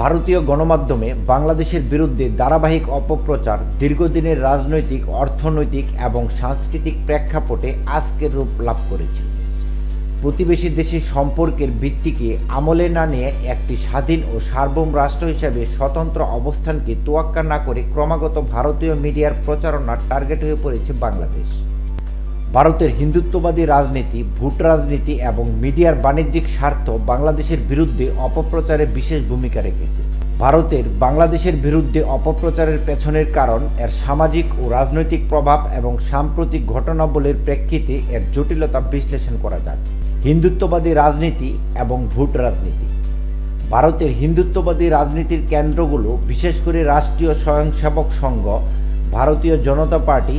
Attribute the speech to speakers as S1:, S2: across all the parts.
S1: ভারতীয় গণমাধ্যমে বাংলাদেশের বিরুদ্ধে ধারাবাহিক অপপ্রচার, দীর্ঘদিনের রাজনৈতিক, অর্থনৈতিক এবং সাংস্কৃতিক প্রেক্ষাপটে আজকের রূপ লাভ করেছে। প্রতিবেশী দেশের সম্পর্কের ভিত্তিকে আমলে না নিয়ে একটি স্বাধীন ও সার্বভৌম রাষ্ট্র হিসেবে স্বতন্ত্র অবস্থানকে তোয়াক্কা না করে ক্রমাগত ভারতীয় মিডিয়ার প্রচারণার টার্গেট হয়ে পড়েছে বাংলাদেশ। ভারতের হিন্দুত্ববাদী রাজনীতি, ভোট রাজনীতি এবং মিডিয়ার বাণিজ্যিক স্বার্থ বাংলাদেশের বিরুদ্ধে অপপ্রচারে বিশেষ ভূমিকা রেখেছে। ভারতের বাংলাদেশের বিরুদ্ধে অপপ্রচারের পেছনের কারণ এর সামাজিক ও রাজনৈতিক প্রভাব এবং সাম্প্রতিক ঘটনাবলীর প্রেক্ষিতে এর জটিলতা বিশ্লেষণ করা যায় হিন্দুত্ববাদী রাজনীতি এবং ভোট রাজনীতি। ভারতের হিন্দুত্ববাদী রাজনীতির কেন্দ্রগুলো, বিশেষ করে রাষ্ট্রীয় স্বয়ংসেবক সংঘ, ভারতীয় জনতা পার্টি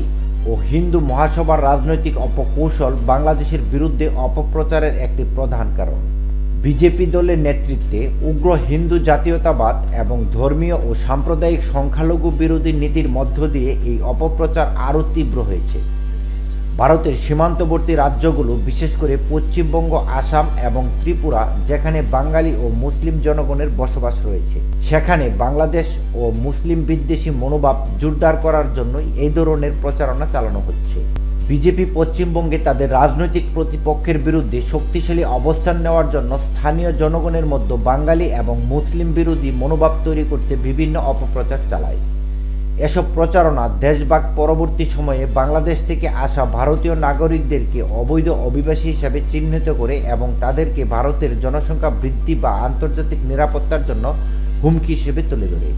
S1: ও হিন্দু মহাসভার রাজনৈতিক অপকৌশল বাংলাদেশের বিরুদ্ধে অপপ্রচারের একটি প্রধান কারণ। বিজেপি দলের নেতৃত্বে উগ্র হিন্দু জাতীয়তাবাদ এবং ধর্মীয় ও সাম্প্রদায়িক সংখ্যালঘু বিরোধী নীতির মধ্য দিয়ে এই অপপ্রচার আরও তীব্র হয়েছে। ভারতের সীমান্তবর্তী রাজ্যগুলো, বিশেষ করে পশ্চিমবঙ্গ, আসাম এবং ত্রিপুরা, যেখানে বাঙালি ও মুসলিম জনগণের বসবাস রয়েছে। সেখানে বাংলাদেশ ও মুসলিম বিদ্বেষী মনোভাব জোরদার করার জন্যই এই ধরনের প্রচারণা চালানো হচ্ছে। বিজেপি পশ্চিমবঙ্গে তাদের রাজনৈতিক প্রতিপক্ষের বিরুদ্ধে শক্তিশালী অবস্থান নেওয়ার জন্য স্থানীয় জনগণের মধ্যে বাঙালি এবং মুসলিম বিরোধী মনোভাব তৈরি করতে বিভিন্ন অপপ্রচার চালায়। এসব প্রচারণা দেশভাগ পরবর্তী সময়ে বাংলাদেশ থেকে আসা ভারতীয় নাগরিকদেরকে অবৈধ অভিবাসী হিসাবে চিহ্নিত করে এবং তাদেরকে ভারতের জনসংখ্যা বৃদ্ধি বা আন্তর্জাতিক নিরাপত্তার জন্য হুমকি হিসেবে তুলে ধরে।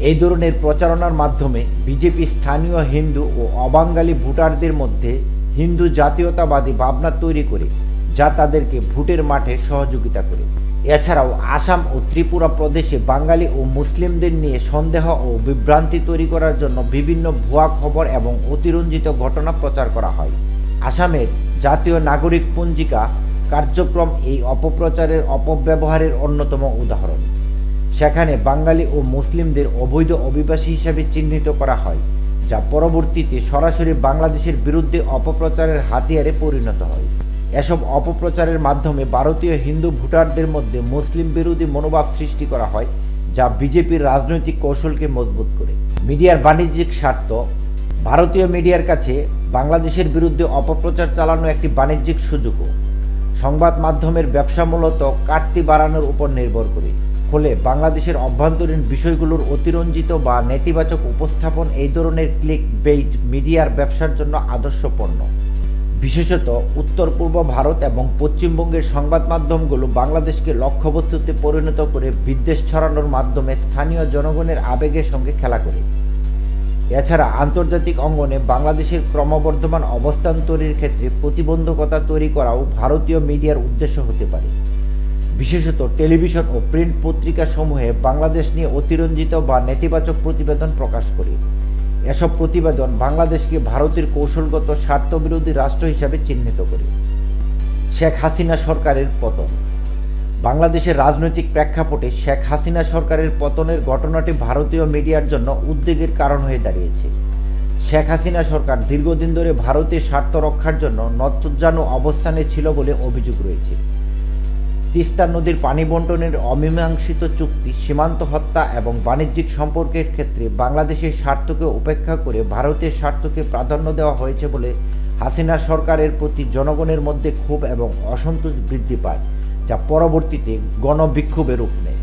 S1: এই ধরনের প্রচারণার মাধ্যমে বিজেপি স্থানীয় হিন্দু ও অবাঙ্গালি ভোটারদের মধ্যে হিন্দু জাতীয়তাবাদী ভাবনা তৈরি করে, যা তাদেরকে ভোটের মাঠে সহযোগিতা করে। এছাড়াও আসাম ও ত্রিপুরা প্রদেশে বাঙালি ও মুসলিমদের নিয়ে সন্দেহ ও বিভ্রান্তি তৈরি করার জন্য বিভিন্ন ভুয়া খবর এবং অতিরঞ্জিত ঘটনা প্রচার করা হয়। আসামের জাতীয় নাগরিক পঞ্জিকা কার্যক্রম এই অপপ্রচারের অপব্যবহারের অন্যতম উদাহরণ। সেখানে বাঙালি ও মুসলিমদের অবৈধ অভিবাসী হিসাবে চিহ্নিত করা হয়, যা পরবর্তীতে সরাসরি বাংলাদেশের বিরুদ্ধে অপপ্রচারের হাতিয়ারে পরিণত হয়। এসব অপপ্রচারের মাধ্যমে ভারতীয় হিন্দু ভোটারদের মধ্যে মুসলিম বিরোধী মনোভাব সৃষ্টি করা হয়, যা বিজেপির রাজনৈতিক কৌশলকে মজবুত করে। মিডিয়ার বাণিজ্যিক স্বার্থ। ভারতীয় মিডিয়ার কাছে বাংলাদেশের বিরুদ্ধে অপপ্রচার চালানো একটি বাণিজ্যিক সুযোগও। সংবাদ মাধ্যমের ব্যবসা মূলত কাটতি বাড়ানোর উপর নির্ভর করে। ফলে বাংলাদেশের অভ্যন্তরীণ বিষয়গুলোর অতিরঞ্জিত বা নেতিবাচক উপস্থাপন এই ধরনের ক্লিক বেইট মিডিয়ার ব্যবসার জন্য আদর্শ পণ্য বিশেষত উত্তর পূর্ব ভারত এবং পশ্চিমবঙ্গের সংবাদ মাধ্যমগুলো বাংলাদেশকে লক্ষ্যবস্তুতে পরিণত করে বিদ্বেষ ছড়ানোর মাধ্যমে স্থানীয় জনগণের আবেগের সঙ্গে খেলা করে। এছাড়া আন্তর্জাতিক অঙ্গনে বাংলাদেশের ক্রমবর্ধমান অবস্থান তৈরির ক্ষেত্রে প্রতিবন্ধকতা তৈরি করাও ভারতীয় মিডিয়ার উদ্দেশ্য হতে পারে। বিশেষত টেলিভিশন ও প্রিন্ট পত্রিকা সমূহে বাংলাদেশ নিয়ে অতিরঞ্জিত বা নেতিবাচক প্রতিবেদন প্রকাশ করে। এসব প্রতিবেদন বাংলাদেশকে ভারতের কৌশলগত স্বার্থবিরোধী রাষ্ট্র হিসাবে চিহ্নিত করে। শেখ হাসিনা সরকারের পতন। বাংলাদেশের রাজনৈতিক প্রেক্ষাপটে শেখ হাসিনা সরকারের পতনের ঘটনাটি ভারতীয় মিডিয়ার জন্য উদ্বেগের কারণ হয়ে দাঁড়িয়েছে। শেখ হাসিনা সরকার দীর্ঘদিন ধরে ভারতের স্বার্থ রক্ষার জন্য নতজানু অবস্থানে ছিল বলে অভিযোগ রয়েছে। তিস্তা নদীর পানি বন্টনের অমীমাংসিত চুক্তি, সীমান্ত হত্যা এবং বাণিজ্যিক সম্পর্কের ক্ষেত্রে বাংলাদেশের স্বার্থকে উপেক্ষা করে ভারতের স্বার্থকে প্রাধান্য দেওয়া হয়েছে বলে হাসিনা সরকারের প্রতি জনগণের মধ্যে ক্ষোভ এবং অসন্তোষ বৃদ্ধি পায়, যা পরবর্তীতে গণবিক্ষোভে রূপ নেয়।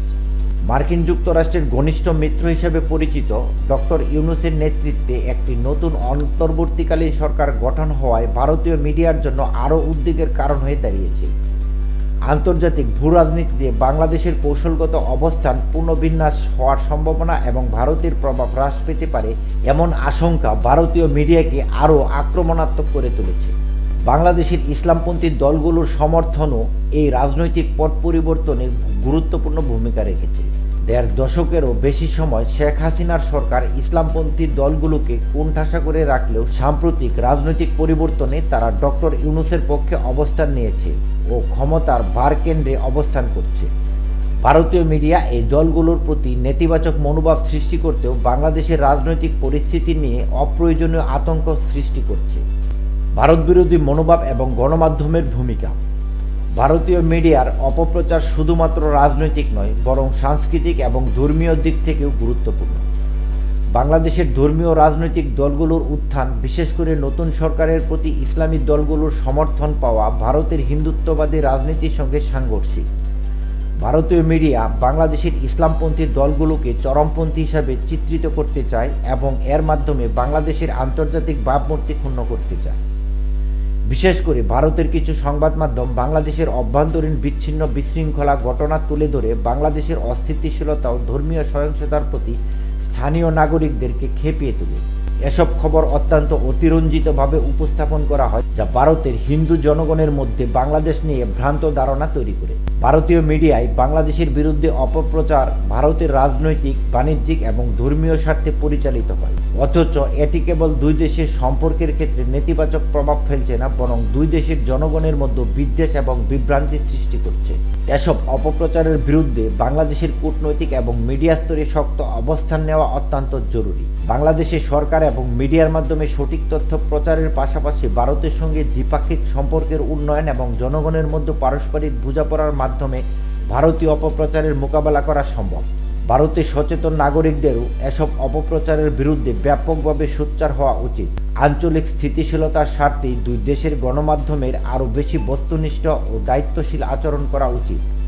S1: মার্কিন যুক্তরাষ্ট্রের ঘনিষ্ঠ মিত্র হিসেবে পরিচিত ডক্টর ইউনুসের নেতৃত্বে একটি নতুন অন্তর্বর্তীকালীন সরকার গঠন হওয়ায় ভারতীয় মিডিয়ার জন্য আরও উদ্বেগের কারণ হয়ে দাঁড়িয়েছে। আন্তর্জাতিক ভূ রাজনীতিতে বাংলাদেশের কৌশলগত অবস্থান পুনর্বিন্যাস হওয়ার সম্ভাবনা এবং ভারতের প্রভাব হ্রাস পেতে পারে এমন আশঙ্কা ভারতীয় মিডিয়াকে আরও আক্রমণাত্মক করে তুলেছে। বাংলাদেশের ইসলামপন্থী দলগুলোর সমর্থনও এই রাজনৈতিক পট পরিবর্তনে গুরুত্বপূর্ণ ভূমিকা রেখেছে। দেড় দশকেরও বেশি সময় শেখ হাসিনার সরকার ইসলামপন্থী দলগুলোকে কোণঠাসা করে রাখলেও সাম্প্রতিক রাজনৈতিক পরিবর্তনে তারা ডক্টর ইউনুসের পক্ষে অবস্থান নিয়েছে ও ক্ষমতার ভার কেন্দ্রে অবস্থান করছে। ভারতীয় মিডিয়া এই দলগুলোর প্রতি নেতিবাচক মনোভাব সৃষ্টি করতেও বাংলাদেশের রাজনৈতিক পরিস্থিতি নিয়ে অপ্রয়োজনীয় আতঙ্ক সৃষ্টি করছে। ভারত বিরোধী মনোভাব এবং গণমাধ্যমের ভূমিকা ভারতীয় মিডিয়ার অপপ্রচার শুধুমাত্র রাজনৈতিক নয়, বরং সাংস্কৃতিক এবং ধর্মীয় দিক থেকেও গুরুত্বপূর্ণ। বাংলাদেশের ধর্মীয় রাজনৈতিক দলগুলোর উত্থান, বিশেষ করে নতুন সরকারের প্রতি ইসলামী দলগুলোর সমর্থন পাওয়া ভারতের হিন্দুত্ববাদী রাজনীতির সঙ্গে সাংঘর্ষিক। ভারতীয় মিডিয়া বাংলাদেশের ইসলামপন্থী দলগুলোকে চরমপন্থী হিসাবে চিত্রিত করতে চায় এবং এর মাধ্যমে বাংলাদেশের আন্তর্জাতিক ভাবমূর্তি ক্ষুণ্ণ করতে চায়। বিশেষ করে ভারতের কিছু সংবাদ মাধ্যম বাংলাদেশের অভ্যন্তরীণ বিচ্ছিন্ন বিশৃঙ্খলা ঘটনা তুলে ধরে বাংলাদেশের অস্থিতিশীলতা ও ধর্মীয় সহিংসতার প্রতি স্থানীয় নাগরিকদেরকে খেপিয়ে তোলে। এসব খবর অত্যন্ত অতিরঞ্জিতভাবে উপস্থাপন করা হয়, যা ভারতের হিন্দু জনগণের মধ্যে বাংলাদেশ নিয়ে ভ্রান্ত ধারণা তৈরি করে। ভারতীয় মিডিয়ায় বাংলাদেশের বিরুদ্ধে অপপ্রচার ভারতের রাজনৈতিক, বাণিজ্যিক এবং ধর্মীয় স্বার্থে পরিচালিত হয়। অথচ এটি কেবল দুই দেশের সম্পর্কের ক্ষেত্রে নেতিবাচক প্রভাব ফেলছে না, বরং দুই দেশের জনগণের মধ্যে বিদ্বেষ এবং বিভ্রান্তি সৃষ্টি করছে। এসব অপপ্রচারের বিরুদ্ধে বাংলাদেশের কূটনৈতিক এবং মিডিয়া স্তরে শক্ত অবস্থান নেওয়া অত্যন্ত জরুরি। বাংলাদেশের সরকার এবং মিডিয়ার মাধ্যমে সঠিক তথ্য প্রচারের পাশাপাশি ভারতের সঙ্গে দ্বিপাক্ষিক সম্পর্কের উন্নয়ন এবং জনগণের মধ্যে পারস্পরিক বোঝাপড়ার মাধ্যমে ভারতীয় অপপ্রচারের মোকাবেলা করা সম্ভব। ভারতের সচেতন নাগরিকদেরও এসব অপপ্রচারের বিরুদ্ধে ব্যাপকভাবে সোচ্চার হওয়া উচিত। আঞ্চলিক স্থিতিশীলতার স্বার্থেই দুই দেশের গণমাধ্যমের আরও বেশি বস্তুনিষ্ঠ ও দায়িত্বশীল আচরণ করা উচিত।